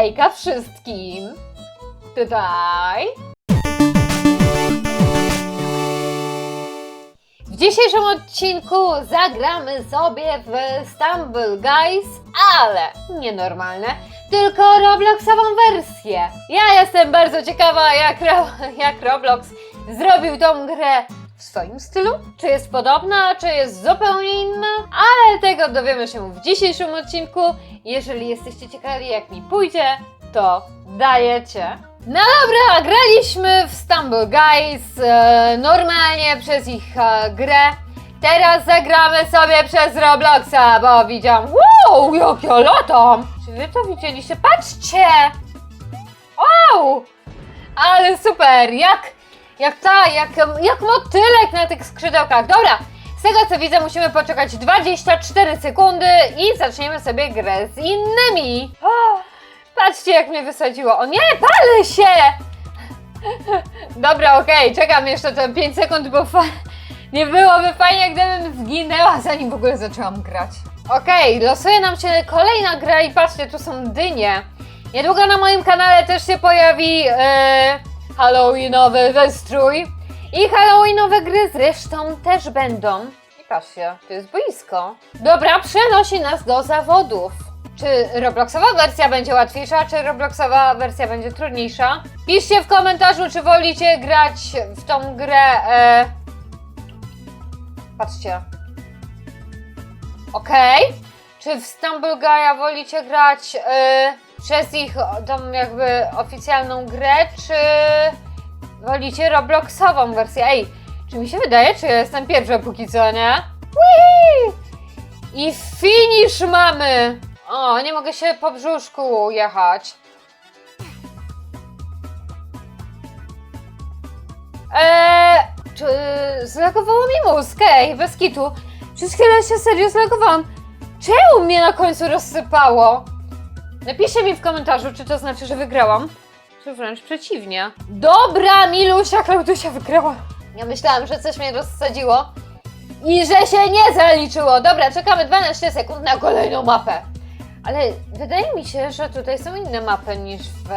Hejka wszystkim! Tutaj. W dzisiejszym odcinku zagramy sobie w Stumble Guys, ale nie normalne, tylko Robloxową wersję. Ja jestem bardzo ciekawa, jak, Ro jak Roblox zrobił tą grę w swoim stylu. Czy jest podobna, czy jest zupełnie inna, ale tego dowiemy się w dzisiejszym odcinku. Jeżeli jesteście ciekawi, jak mi pójdzie, to dajecie. No dobra, graliśmy w Stumble Guys e, normalnie przez ich e, grę. Teraz zagramy sobie przez Robloxa, bo widziałam, wow, jak ja latam! Czy wy to widzieliście? Patrzcie! Wow! Ale super, jak, jak ta, jak, jak motylek na tych skrzydełkach. Dobra, z tego co widzę musimy poczekać 24 sekundy i zaczniemy sobie grę z innymi. O, patrzcie jak mnie wysadziło. O nie, palę się! Dobra, okej, czekam jeszcze te 5 sekund, bo nie byłoby fajnie, gdybym zginęła, zanim w ogóle zaczęłam grać. Okej, losuje nam się kolejna gra i patrzcie, tu są dynie. Niedługo na moim kanale też się pojawi e, Halloweenowy wystrój. I Halloweenowe gry zresztą też będą. I patrzcie, to jest boisko. Dobra, przenosi nas do zawodów. Czy Robloxowa wersja będzie łatwiejsza, czy Robloxowa wersja będzie trudniejsza? Piszcie w komentarzu, czy wolicie grać w tą grę. E... Patrzcie. Okej. Czy w Stumble wolicie grać e, przez ich tą jakby oficjalną grę, czy wolicie Robloxową wersję? Ej, czy mi się wydaje, czy ja jestem pierwsza póki co, nie? Whee! I finish mamy! O, nie mogę się po brzuszku jechać. Eee, czy zlagowało mi mózg? Ej, bez kitu. Przez chwilę się serio zlagowałam. Czemu mnie na końcu rozsypało? Napiszcie mi w komentarzu, czy to znaczy, że wygrałam, czy wręcz przeciwnie. Dobra, Milusia, Klaudusia wygrała. Ja myślałam, że coś mnie rozsadziło i że się nie zaliczyło. Dobra, czekamy 12 sekund na kolejną mapę. Ale wydaje mi się, że tutaj są inne mapy niż w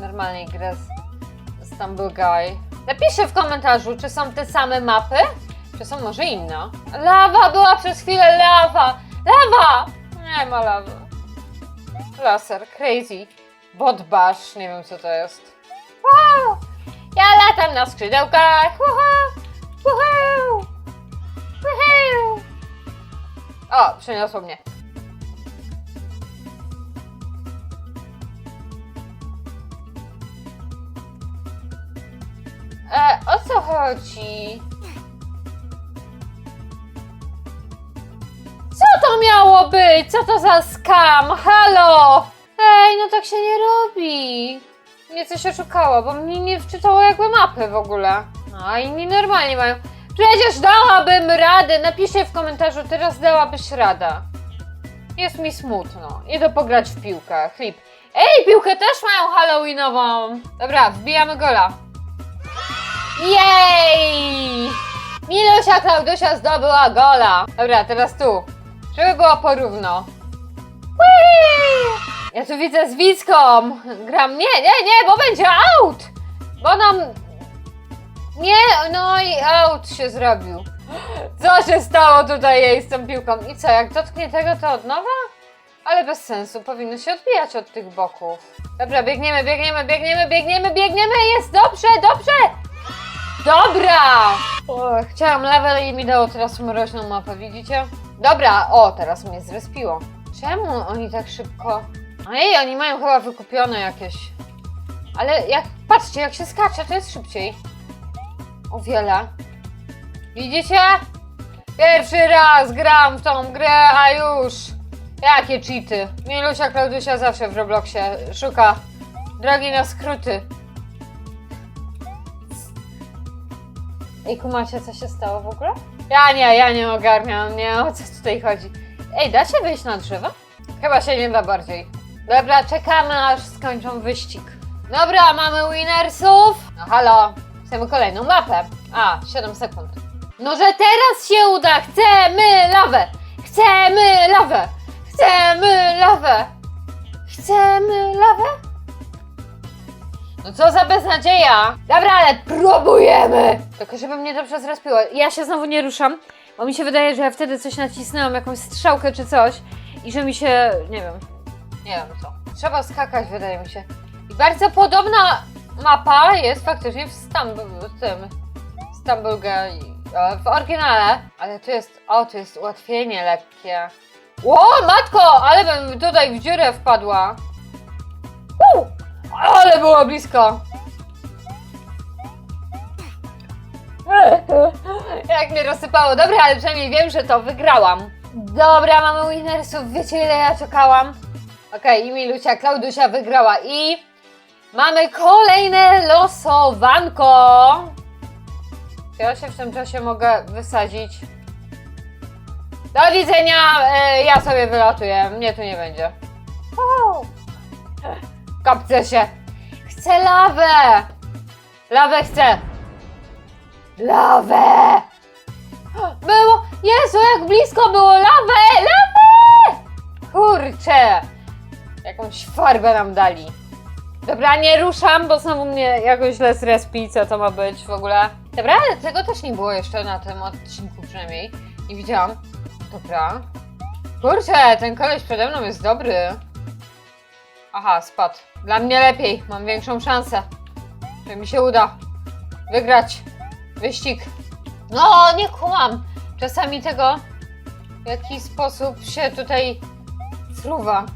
normalnej grze z Stumble Guy. Napiszcie w komentarzu, czy są te same mapy, czy są może inne. Lawa była przez chwilę lawa! Lawa! Nie ma lawy. Laser, crazy. Botbash, nie wiem co to jest. Wow! Ja latam na skrzydełkach! Woohoo! Woohoo! O, przeniosło mnie. E, o co chodzi? Miało być? Co to za skam? Halo! Ej, no tak się nie robi. Mnie coś oszukało, bo mnie nie wczytało jakby mapy w ogóle. No, a inni normalnie mają. Przecież dałabym radę. Napiszcie w komentarzu, teraz dałabyś radę. Jest mi smutno. Idę pograć w piłkę. Flip. Ej, piłkę też mają halloweenową. Dobra, wbijamy gola. Jej! Milusia Klaudusia zdobyła gola. Dobra, teraz tu. Żeby było porówno. Ja tu widzę z Wicką. Gram. Nie, nie, nie, bo będzie out. Bo nam... Nie, no i out się zrobił. Co się stało tutaj jej z tą piłką? I co, jak dotknie tego, to od nowa? Ale bez sensu, powinno się odbijać od tych boków. Dobra, biegniemy, biegniemy, biegniemy, biegniemy, biegniemy, jest dobrze, dobrze! Dobra! O, chciałam level i mi dało teraz mroźną mapę, widzicie? Dobra, o, teraz mnie zrespiło. Czemu oni tak szybko... Ej, oni mają chyba wykupione jakieś. Ale jak, patrzcie, jak się skacze, to jest szybciej. O wiele. Widzicie? Pierwszy raz gram w tą grę, a już. Jakie cheaty. Milusia Klaudusia zawsze w Robloxie szuka drogi na skróty. Ej, kumacie, co się stało w ogóle? Ja nie, ja nie ogarniam, nie, o co tutaj chodzi. Ej, da się wyjść na drzewo? Chyba się nie da bardziej. Dobra, czekamy aż skończą wyścig. Dobra, mamy winnersów. No halo, chcemy kolejną mapę. A, 7 sekund. No, że teraz się uda, chcemy lawę! Chcemy lawę! Chcemy lawę! Chcemy lawę? No co za beznadzieja! Dobra, ale próbujemy! Tylko żeby mnie dobrze zrespiło. Ja się znowu nie ruszam, bo mi się wydaje, że ja wtedy coś nacisnęłam, jakąś strzałkę czy coś i że mi się, nie wiem, nie wiem co. Trzeba skakać, wydaje mi się. I bardzo podobna mapa jest faktycznie w Stumble, w tym, Stumble e, w oryginale, ale tu jest, o, tu jest ułatwienie lekkie. Ło, matko, ale bym tutaj w dziurę wpadła. Uu, ale było blisko. Jak mnie rozsypało. Dobra, ale przynajmniej wiem, że to wygrałam. Dobra, mamy winnersów. Wiecie ile ja czekałam? Okej, i Milusia, Klaudusia wygrała i mamy kolejne losowanko. Czy ja się w tym czasie mogę wysadzić? Do widzenia, e, ja sobie wylatuję, mnie tu nie będzie. Uhu. Kapcę się. Chcę lawę! Lawę chcę! Lawę! Było, Jezu, jak blisko było lawę! Lawę! Kurczę! Jakąś farbę nam dali. Dobra, nie ruszam, bo znowu mnie jakoś źle zrespi, co to ma być w ogóle. Dobra, ale tego też nie było jeszcze na tym odcinku przynajmniej. Nie widziałam. Dobra. Kurczę, ten koleś przede mną jest dobry. Aha, spadł. Dla mnie lepiej, mam większą szansę. Że mi się uda wygrać wyścig. No, nie kumam. Czasami tego w jaki sposób się tutaj fruwa.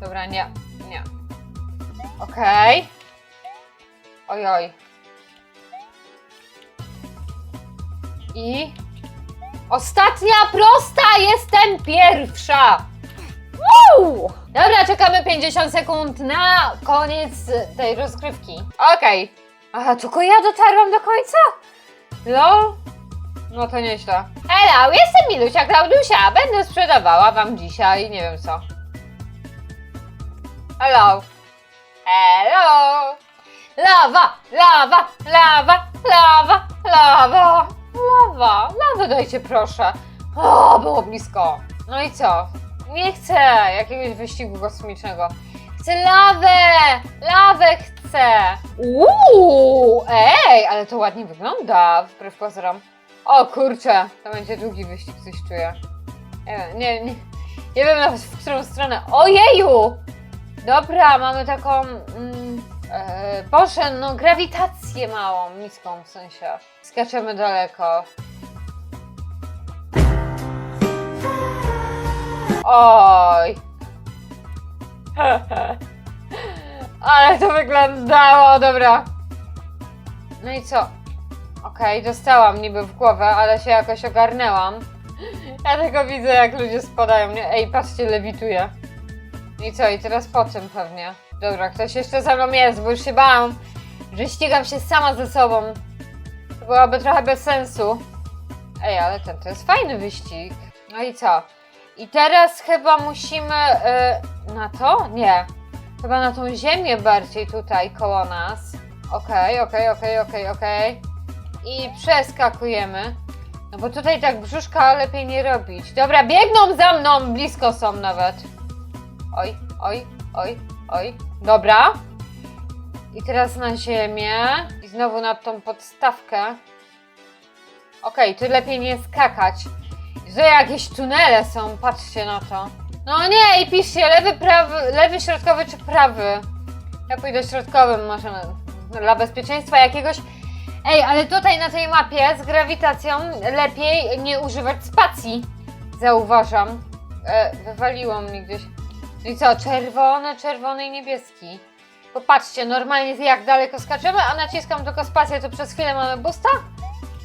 Dobra, nie, nie. Okej. Ojoj. I ostatnia prosta, jestem pierwsza. Woo! Dobra, czekamy 50 sekund na koniec tej rozgrywki. Okej. Aha, tylko ja dotarłam do końca? No, no to nieźle. Hello, jestem Milusia Klaudusia. Będę sprzedawała wam dzisiaj, nie wiem co. Hello. Hello. Lawa, lawa, lawa, lawa, lawa, lawa. Lawę dajcie proszę. O, było blisko. No i co? Nie chcę jakiegoś wyścigu kosmicznego. Chcę lawę! Lawę chcę! Uuu! Ej, ale to ładnie wygląda, wbrew pozorom. O kurczę, to będzie długi wyścig, coś czuję. Nie wiem, nie, nie, nie wiem nawet w którą stronę. Ojeju! Dobra, mamy taką... Mm, e, Boże, no grawitację małą, niską w sensie. Skaczemy daleko. Oj. Ale to wyglądało, dobra. No i co? Okej, dostałam niby w głowę, ale się jakoś ogarnęłam. Ja tylko widzę, jak ludzie spadają. Nie? Ej, patrzcie, lewituje. I co? I teraz po czym pewnie? Dobra, ktoś jeszcze za mną jest, bo już się bałam, że ścigam się sama ze sobą. To byłoby trochę bez sensu. Ej, ale ten to jest fajny wyścig. No i co? I teraz chyba musimy y, na to? Nie. Chyba na tą ziemię bardziej tutaj koło nas. Okej, okej, okej, okej, okej. I przeskakujemy. No bo tutaj tak brzuszka lepiej nie robić. Dobra, biegną za mną, blisko są nawet. Oj, oj, oj, oj. Dobra. I teraz na ziemię. I znowu na tą podstawkę. Okej, tu lepiej nie skakać. Że jakieś tunele są, patrzcie na to. No nie, i piszcie lewy, prawy, lewy, środkowy czy prawy. Ja pójdę środkowym, może dla bezpieczeństwa jakiegoś. Ej, ale tutaj na tej mapie z grawitacją lepiej nie używać spacji. Zauważam. E, wywaliło mnie gdzieś. No i co, czerwony, czerwony i niebieski. Popatrzcie, normalnie jak daleko skaczemy, a naciskam tylko spację, to przez chwilę mamy boosta.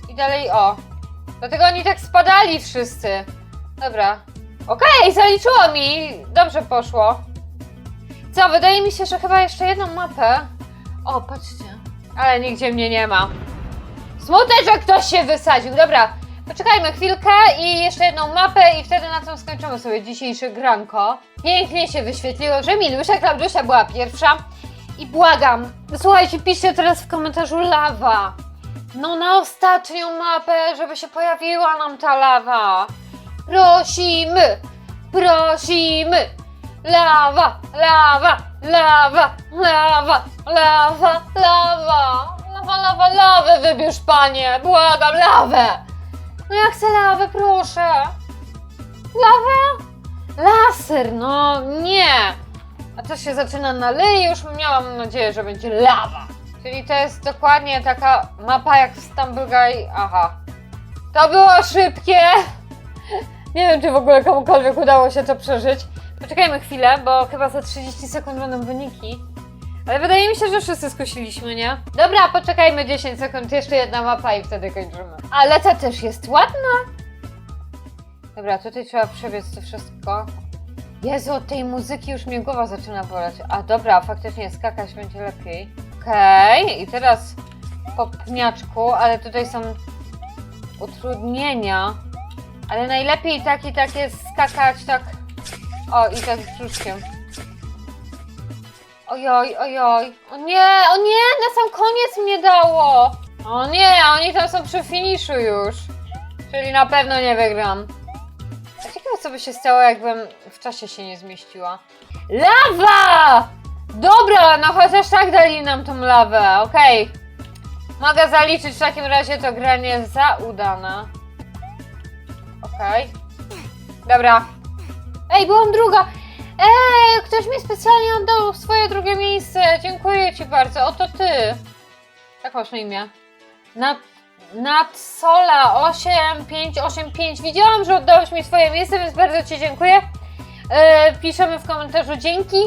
I dalej o. Dlatego oni tak spadali wszyscy. Dobra. Okej, zaliczyło mi. Dobrze poszło. Co, wydaje mi się, że chyba jeszcze jedną mapę. O, patrzcie. Ale nigdzie mnie nie ma. Smutne, że ktoś się wysadził. Dobra, poczekajmy chwilkę i jeszcze jedną mapę i wtedy na tym skończymy sobie dzisiejsze granko. Pięknie się wyświetliło, że Milusia Klaudusia była pierwsza. I błagam, słuchajcie, piszcie teraz w komentarzu lawa. No na ostatnią mapę, żeby się pojawiła nam ta lawa. Prosimy, prosimy, Lawa, lawa, lawa, lawa, lawa, lawa. Lawa, lawa, lawę wybierz, panie. Błagam, lawę. No ja chcę lawę, proszę. Lawę? Laser, no nie. A to się zaczyna na i już miałam nadzieję, że będzie lawa. Czyli to jest dokładnie taka mapa jak w Stumble Guy. Aha. To było szybkie. Nie wiem, czy w ogóle komukolwiek udało się to przeżyć. Poczekajmy chwilę, bo chyba za 30 sekund będą wyniki. Ale wydaje mi się, że wszyscy skusiliśmy, nie? Dobra, poczekajmy 10 sekund, jeszcze jedna mapa i wtedy kończymy. Ale ta też jest ładna. Dobra, tutaj trzeba przebiec to wszystko. Jezu, od tej muzyki już mnie głowa zaczyna boleć. A dobra, faktycznie skakać będzie lepiej. Okej, i teraz po pniaczku, ale tutaj są utrudnienia. Ale najlepiej tak i tak jest skakać tak. O, i tak z brzuszkiem. Ojoj, ojoj. O nie, o nie, na sam koniec mnie dało. O nie, oni tam są przy finiszu już. Czyli na pewno nie wygram. A ciekawe, co by się stało, jakbym w czasie się nie zmieściła. Lawa! Dobra, no chociaż tak dali nam tą lawę, okej. Mogę zaliczyć w takim razie to granie za udane. Okej. Dobra. Ej, byłam druga! Ej, ktoś mi specjalnie oddał swoje drugie miejsce. Dziękuję ci bardzo. Oto ty. Jak masz na imię? Nat, Natsola 8585. Widziałam, że oddałeś mi swoje miejsce, więc bardzo ci dziękuję. E, piszemy w komentarzu dzięki,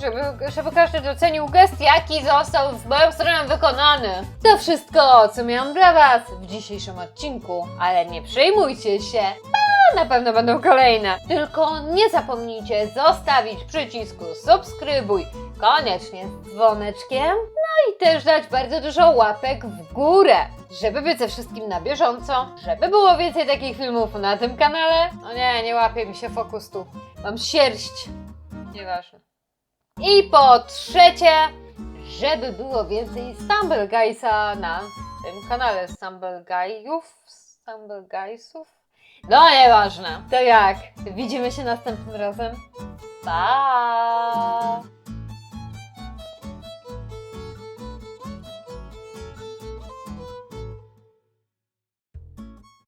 żeby, żeby każdy docenił gest, jaki został w moją stronę wykonany. To wszystko, co miałam dla Was w dzisiejszym odcinku, ale nie przejmujcie się. A, na pewno będą kolejne. Tylko nie zapomnijcie zostawić przycisku subskrybuj, koniecznie z dzwoneczkiem, no i też dać bardzo dużo łapek w górę, żeby być ze wszystkim na bieżąco, żeby było więcej takich filmów na tym kanale. No nie, nie łapie mi się fokus tu. Mam sierść. Nieważne. I po trzecie, żeby było więcej Stumble Guysa na tym kanale Stumble Guyów, Stumble Guysów. No nieważne. To jak? Widzimy się następnym razem. Pa!